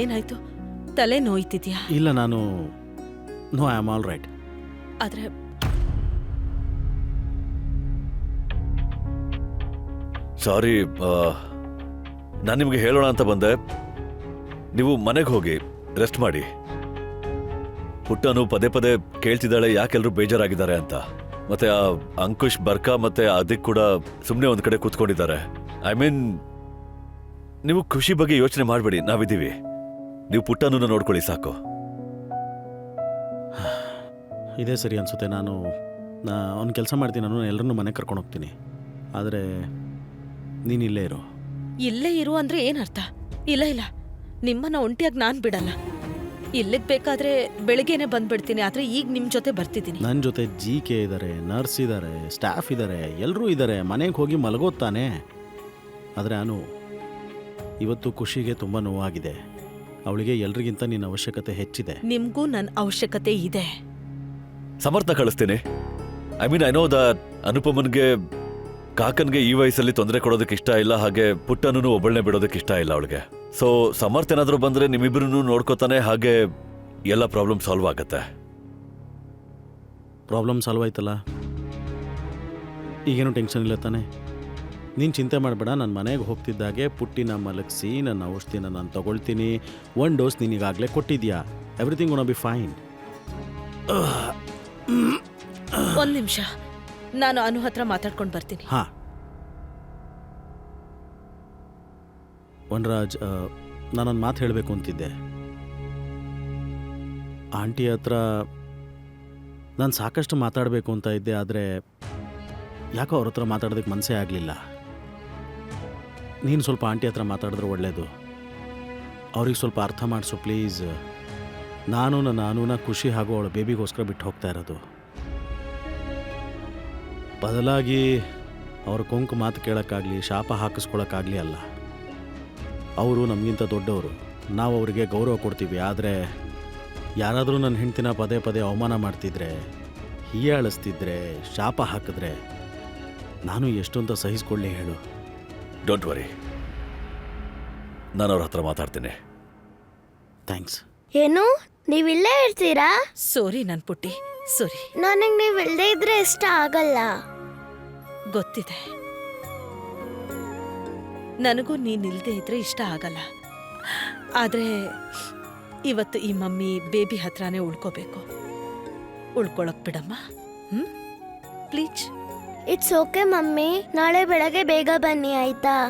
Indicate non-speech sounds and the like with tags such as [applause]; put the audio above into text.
ಏನಾಯ್ತು? ತಲೆ ನೋಯ್ತಿದ್ಯಾ? ಇಲ್ಲ ನಾನು no I am all right. ಆದ್ರೆ ಸಾರಿ ನಾನು ನಿಮಗೆ ಹೇಳೋಣ ಅಂತ ಬಂದೆ. ನೀವು ಮನೆಗೆ ಹೋಗಿ ರೆಸ್ಟ್ ಮಾಡಿ. ಪುಟ್ಟನು ಪದೇ ಪದೇ ಕೇಳ್ತಿದ್ದಾಳೆ ಯಾಕೆಲ್ಲರೂ ಬೇಜಾರಾಗಿದ್ದಾರೆ ಅಂತ. ಮತ್ತೆ ಆ ಅಂಕುಶ್ ಬರ್ಕಾ ಮತ್ತೆ ಅದಕ್ಕೆ ಕೂಡ ಸುಮ್ಮನೆ ಒಂದು ಕಡೆ ಕೂತ್ಕೊಂಡಿದ್ದಾರೆ. ಐ ಮೀನ್ ನೀವು ಖುಷಿ ಬಗ್ಗೆ ಯೋಚನೆ ಮಾಡಬೇಡಿ ನಾವಿದ್ದೀವಿ. ನೀವು ಪುಟ್ಟನೂ ನೋಡ್ಕೊಳ್ಳಿ ಸಾಕು. [sighs] ಇದೇ ಸರಿ ಅನ್ಸುತ್ತೆ ನಾನು ನಾ ಅವ್ನು ಕೆಲಸ ಮಾಡ್ತೀನಿ ನಾನು ಎಲ್ಲರನ್ನೂ ಮನೆಗೆ ಕರ್ಕೊಂಡು ಹೋಗ್ತೀನಿ. ಆದರೆ ನೀನು ಇಲ್ಲೇ ಇರು. ಇಲ್ಲೇ ಇರು ಅಂದ್ರೆ ಏನರ್ಥ ಇಲ್ಲ ಇಲ್ಲ. ನಿಮ್ಮನ್ನ ಒಂಟಿಯಾಗಿ ನಾನು ಬಿಡಲ್ಲ. ಇಲ್ಲಿಗ್ ಬೇಕಾದ್ರೆ ಬೆಳಿಗ್ಗೆನೆ ಬಂದ್ಬಿಡ್ತೀನಿ. ಆದ್ರೆ ಈಗ ನಿಮ್ ಜೊತೆ ಬರ್ತಿದ್ದೀನಿ. ನನ್ನ ಜೊತೆ ಜಿ ಕೆ ಇದ್ದಾರೆ ನರ್ಸ್ ಇದ್ದಾರೆ ಸ್ಟಾಫ್ ಇದ್ದಾರೆ ಎಲ್ಲರೂ ಇದ್ದಾರೆ ಮನೆಗೆ ಹೋಗಿ ಮಲಗೋತಾನೆ ತಾನೇ? ಆದರೆ ನಾನು ಇವತ್ತು ಖುಷಿಗೆ ತುಂಬ ನೋವಾಗಿದೆ. ಅವಳಿಗೆ ಎಲ್ರಿಗಿಂತ ನಿನ್ನ ಅವಶ್ಯಕತೆ ಹೆಚ್ಚಿದೆ. ನಿಮ್ಗೂ ನನ್ನ ಅವಶ್ಯಕತೆ ಇದೆ. ಸಮರ್ಥ ಕಳಿಸ್ತೀನಿ. I mean I know that ಅನುಪಮನ್ಗೆ ಕಾಕನ್ಗೆ ಈ ವಯಸ್ಸಲ್ಲಿ ತೊಂದರೆ ಕೊಡೋದಕ್ಕೆ ಇಷ್ಟ ಇಲ್ಲ ಹಾಗೆ ಪುಟ್ಟನೂ ಒಬ್ಬಳನ್ನೇ ಬಿಡೋದಕ್ಕೆ ಇಷ್ಟ ಇಲ್ಲ ಅವಳಿಗೆ. ಸೊ ಸಮರ್ಥ ಏನಾದರೂ ಬಂದರೆ ನಿಮ್ಮಿಬ್ಬರನ್ನು ನೋಡ್ಕೋತಾನೆ ಹಾಗೆ ಎಲ್ಲ ಪ್ರಾಬ್ಲಮ್ ಸಾಲ್ವ್ ಆಗತ್ತೆ. ಪ್ರಾಬ್ಲಮ್ ಸಾಲ್ವ್ ಆಯ್ತಲ್ಲ? ಈಗೇನು ಟೆನ್ಷನ್ ಇಲ್ಲ ತಾನೆ? ನೀನು ಚಿಂತೆ ಮಾಡಬೇಡ ನಾನು ಮನೆಗೆ ಹೋಗ್ತಿದ್ದಾಗೆ ಪುಟ್ಟಿನ ಮಲಗಿಸಿ ನನ್ನ ಔಷಧಿನ ನಾನು ತಗೊಳ್ತೀನಿ. ಒನ್ ಡೋಸ್ ನಿನಗಾಗಲೇ ಕೊಟ್ಟಿದ್ಯಾ? ಎವ್ರಿಥಿಂಗ್ ಒನ್ ಬಿ ಫೈನ್ ಒಂದು ನಿಮಿಷ. ನಾನು ಅನು ಹತ್ರ ಮಾತಾಡ್ಕೊಂಡು ಬರ್ತೀನಿ. ಹಾಂ. ವನರಾಜ್ ನಾನೊಂದು ಮಾತು ಹೇಳಬೇಕು ಅಂತಿದ್ದೆ. ಆಂಟಿ ಹತ್ರ ನಾನು ಸಾಕಷ್ಟು ಮಾತಾಡಬೇಕು ಅಂತ ಇದ್ದೆ, ಆದರೆ ಯಾಕೋ ಅವ್ರ ಹತ್ರ ಮಾತಾಡೋದಕ್ಕೆ ಮನಸ್ಸೇ ಆಗಲಿಲ್ಲ. ನೀನು ಸ್ವಲ್ಪ ಆಂಟಿ ಹತ್ರ ಮಾತಾಡಿದ್ರೆ ಒಳ್ಳೆಯದು ಅವ್ರಿಗೆ ಸ್ವಲ್ಪ ಅರ್ಥ ಮಾಡಿಸು ಪ್ಲೀಸ್. ನಾನು ನನ್ನ ಅನುನ ಖುಷಿ ಹಾಗೂ ಅವಳ ಬೇಬಿಗೋಸ್ಕರ ಬಿಟ್ಟು ಹೋಗ್ತಾ ಇರೋದು. ಬದಲಾಗಿ ಅವ್ರ ಕೊಂಕು ಮಾತು ಕೇಳೋಕ್ಕಾಗಲಿ, ಶಾಪ ಹಾಕಿಸ್ಕೊಳಕ್ಕಾಗಲಿ ಅಲ್ಲ. ಅವರು ನಮಗಿಂತ ದೊಡ್ಡವರು. ನಾವು ಅವರಿಗೆ ಗೌರವ ಕೊಡ್ತೀವಿ ಆದರೆ ಯಾರಾದರೂ ನನ್ನ ಹೆಂಡ್ತಿನ ಪದೇ ಪದೇ ಅವಮಾನ ಮಾಡ್ತಿದ್ರೆ ಹೀಯಾಳಿಸ್ತಿದ್ರೆ ಶಾಪ ಹಾಕಿದ್ರೆ ನಾನು ಎಷ್ಟೊಂದ ಅಂತ ಸಹಿಸ್ಕೊಳ್ಳಿ ಹೇಳು. ಡೋಂಟ್ ವರಿ ನಾನು ಅವ್ರ ಹತ್ರ ಮಾತಾಡ್ತೀನಿ. ಥ್ಯಾಂಕ್ಸ್. ಏನು? ನೀವಿಲ್ಲೇ ಇರ್ತೀರಾ? ಸೋರಿ ನನ್ ಪುಟ್ಟಿ. ಸೋರಿ ನನಗೆ ನೀವು ಇಲ್ಲದೆ ಇದ್ರೆ ಇಷ್ಟ ಆಗಲ್ಲ. ಗೊತ್ತಿದೆ. ನನಗೂ ನೀನ್ ಇಲ್ದೇ ಇದ್ರೆ ಇಷ್ಟ ಆಗಲ್ಲ. ಆದ್ರೆ ಇವತ್ತು ಈ ಮಮ್ಮಿ ಬೇಬಿ ಹತ್ರನೇ ಉಳ್ಕೋಬೇಕು. ಉಳ್ಕೊಳಕ್ ಬಿಡಮ್ಮ, ಹ್ಮ್? Please it's okay mummy. ನಾಳೆ ಬೆಳಗ್ಗೆ ಬೇಗ ಬನ್ನಿ, ಆಯ್ತಾ?